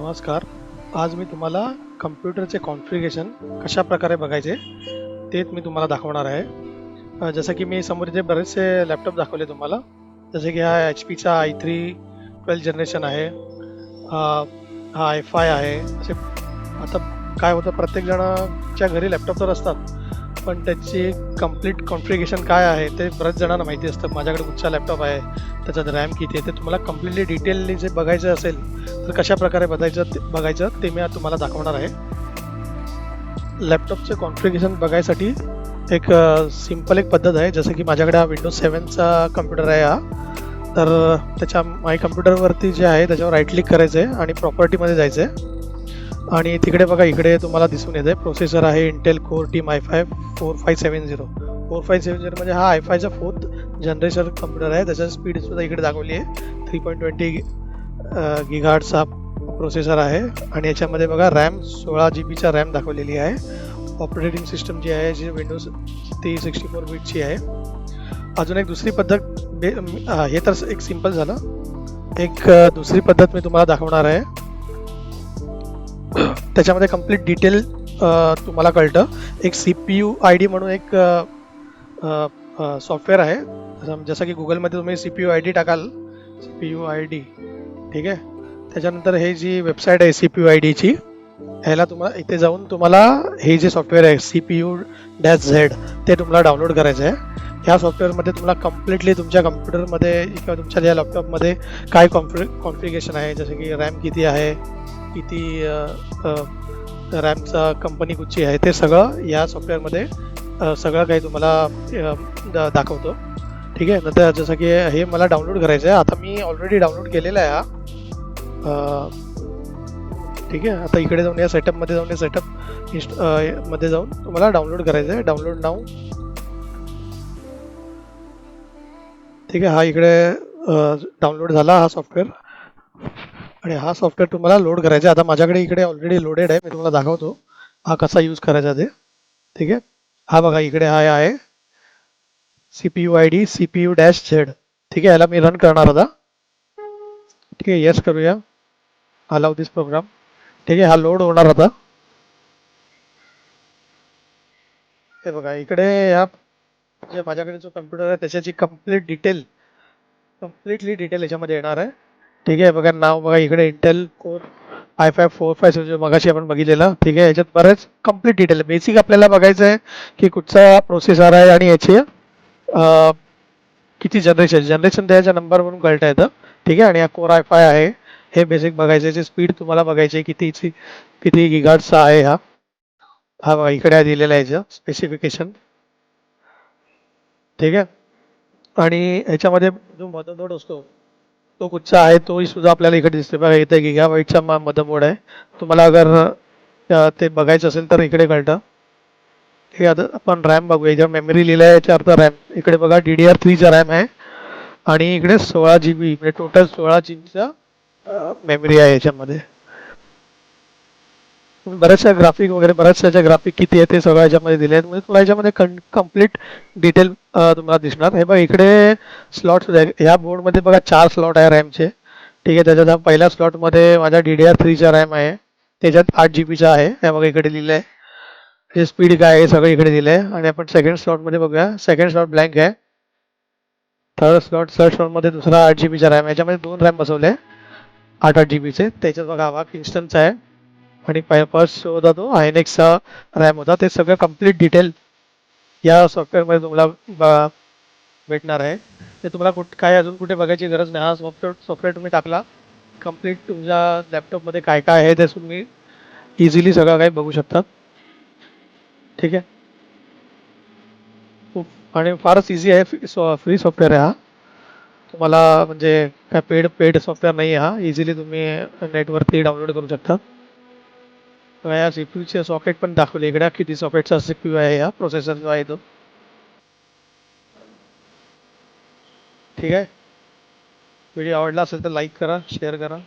नमस्कार. आज मी तुम्हाला कम्प्युटरचे कॉन्फिगरेशन कशा प्रकारे बघायचे तेच मी तुम्हाला दाखवणार आहे. जसं की मी समोर इथे बरेचसे लॅपटॉप दाखवले तुम्हाला जसे की हा एच पीचा आय थ्री ट्वेल्थ जनरेशन आहे. हा आय फाय आहे. असे आता काय होतं प्रत्येक जणाच्या घरी लॅपटॉप तर असतात पण त्याची कंप्लीट कॉन्फिगरेशन काय आहे ते बऱ्याच जणांना माहिती असतं. माझ्याकडे कुठचा लॅपटॉप आहे त्याच्यात रॅम किती आहे ते तुम्हाला कम्प्लिटली डिटेलली जे बघायचं असेल तर कशा प्रकारे बघायचं ते बघायचं ते मी तुम्हाला दाखवणार आहे. लॅपटॉपचे कॉन्फिगरेशन बघायसाठी एक सिंपल एक पद्धत आहे. जसं की माझ्याकडे हा विंडोज सेवनचा कम्प्युटर आहे हा. तर त्याच्या माय कम्प्युटरवरती जे आहे त्याच्यावर राईट क्लिक करायचं आहे आणि प्रॉपर्टीमध्ये जायचं आहे आणि तिकडे बघा इकडे तुम्हाला दिसून येते प्रोसेसर आहे Intel core team I five four five seven zero four five seven zero म्हणजे हा आय फायचा फोर्थ जनरेशन कम्प्युटर आहे. त्याच्या स्पीडसुद्धा इकडे दाखवली आहे. थ्री पॉईंट ट्वेंटी गिगार्डचा प्रोसेसर आहे आणि याच्यामध्ये बघा रॅम सोळा जी बीचा रॅम दाखवलेली आहे. ऑपरेटिंग सिस्टम जी आहे जी विंडोज ती सिक्स्टी फोर बीटची आहे. अजून एक दुसरी पद्धत बे हे तर एक सिंपल झालं. एक दुसरी पद्धत मी तुम्हाला दाखवणार आहे. त्याच्यामध्ये कंप्लीट डिटेल तुम्हाला कळतं. एक C P U I D म्हणून एक सॉफ्टवेअर आहे. जसं की गुगलमध्ये तुम्ही C P U I D टाकाल. C P U I D ठीक आहे? त्याच्यानंतर हे जी वेबसाईट आहे सी पी यू आय डीची ह्याला तुम्हाला इथे जाऊन तुम्हाला हे जे सॉफ्टवेअर आहे C P U dash Z ते तुम्हाला डाउनलोड करायचं आहे. ह्या सॉफ्टवेअरमध्ये तुम्हाला कम्प्लिटली तुमच्या कम्प्युटरमध्ये किंवा तुमच्या ज्या लॅपटॉपमध्ये काय कॉन्फि कॉन्फिगेशन आहे जसं की रॅम किती आहे किती रॅमचा कंपनी कुठची आहे ते सगळं या सॉफ्टवेअरमध्ये सगळं काही तुम्हाला दाखवतो. ठीक आहे, नंतर जसं की हे मला डाउनलोड करायचं आहे. आता मी ऑलरेडी डाउनलोड केलेला आहे ठीक आहे, आता इकडे जाऊन या सेटअपमध्ये जाऊन या सेटअप इन्स्ट मध्ये जाऊन तुम्हाला डाउनलोड करायचं आहे. डाउनलोड नाव ठीक आहे, हा इकडे डाउनलोड झाला हा सॉफ्टवेअर आणि हा सॉफ्टवेअर तुम्हाला लोड करायचा आहे. आता माझ्याकडे इकडे ऑलरेडी लोडेड आहे. मी तुम्हाला दाखवतो हा कसा यूज़ करायचा ते. ठीक आहे, हा बघा, इकडे हा आहे. CPU I D C P U dash Z ठीक आहे याला मी रन करणार आता. ठीक आहे येस करूया. अलाव दिस प्रोग्राम ठीक आहे हा लोड होणार आता. हे बघा इकडे या. जे माझ्याकडे जो कम्प्युटर आहे त्याच्याची कंप्लीट डिटेल कम्प्लिटली डिटेल याच्यामध्ये येणार आहे. ठीक आहे बघा नाव बघा इकडे Intel core I five four five seven मगाशी आपण बघितलेलं. ठीक आहे याच्यात बरेच कंप्लीट डिटेल बेसिक आपल्याला बघायचं आहे की कुठचा प्रोसेसर आहे आणि याची किती जनरेशन जनरेशन त्याच्या नंबरवरून कळता येतं ठीक आहे? आणि हा कोर आय फाय आहे. हे बेसिक बघायचं. याची स्पीड तुम्हाला बघायची आहे. कितीची किती गिगाडचा आहे हा? हा बघा इकडे दिलेला आहे स्पेसिफिकेशन ठीक आहे? आणि याच्यामध्ये जो मदरबोर्ड असतो तो कुठचा आहे? तोही सुद्धा आपल्याला इकडे दिसतो बघा इथे गिगा वाईटचा मदरबोर्ड आहे. तुम्हाला अगर ते बघायचं असेल तर इकडे कळतं. ठीक आहे आता आपण रॅम बघूया. याच्यावर मेमरी लिहिलं आहे याच्या अर्थ रॅम. इकडे बघा डी डी आर थ्रीचा रॅम आहे. आणि इकडे सोळा जी बी म्हणजे टोटल सोळा जीबीचा मेमरी आहे याच्यामध्ये. बऱ्याचशा ग्राफिक वगैरे बऱ्याचशा ग्राफिक किती आहे ते सगळं याच्यामध्ये दिले आहेत. म्हणजे तुम्हाला याच्यामध्ये कंप्लीट डिटेल तुम्हाला दिसणार. हे बघा इकडे स्लॉट ह्या बोर्डमध्ये बघा चार स्लॉट आहे रॅमचे. ठीक आहे त्याच्यात पहिल्या स्लॉटमध्ये माझ्या डी डी आर थ्रीचा रॅम आहे. त्याच्यात आठ जी बीचा आहे. हे बघा इकडे लिहिलं आहे हे स्पीड काय आहे हे सगळं इकडे दिलं आहे आणि आपण सेकंड स्लॉटमध्ये बघूया. सेकंड स्लॉट ब्लँक आहे. थर्ड स्लॉट थर्ड स्लॉटमध्ये दुसरा आठ जी बीचा रॅम याच्यामध्ये दोन रॅम बसवले. आठ आठ जी बीचे त्याच्यात बघा हा किंस्टनचा आहे. आणि फर्स्ट होता तो. आयनेक्सचा रॅम होता. ते सगळं कंप्लीट डिटेल या सॉफ्टवेअरमध्ये तुम्हाला ब- भेटणार आहे. ते तुम्हाला कुठ काय अजून कुठे बघायची गरज नाही. हा सॉफ्टवेअर सॉफ्टवेअर तुम्ही टाकला. कंप्लीट तुमच्या लॅपटॉपमध्ये काय काय आहे ते तुम्ही इझिली सगळं काही बघू शकतात ठीक आहे खूप आणि फारच इझी फ्री सॉफ्टवेअर आहे हा. तुम्हाला म्हणजे काय पेड पेड सॉफ्टवेअर नाही आहे हा. इझिली तुम्ही नेटवरती डाउनलोड करू शकता. या सी पी यूचे सॉकेट पण दाखवले. इकडे किती सॉकेटचा सी पी यू आहे, या प्रोसेसर जो आहे तो. ठीक आहे? व्हिडिओ आवडला असेल तर लाईक करा शेअर करा.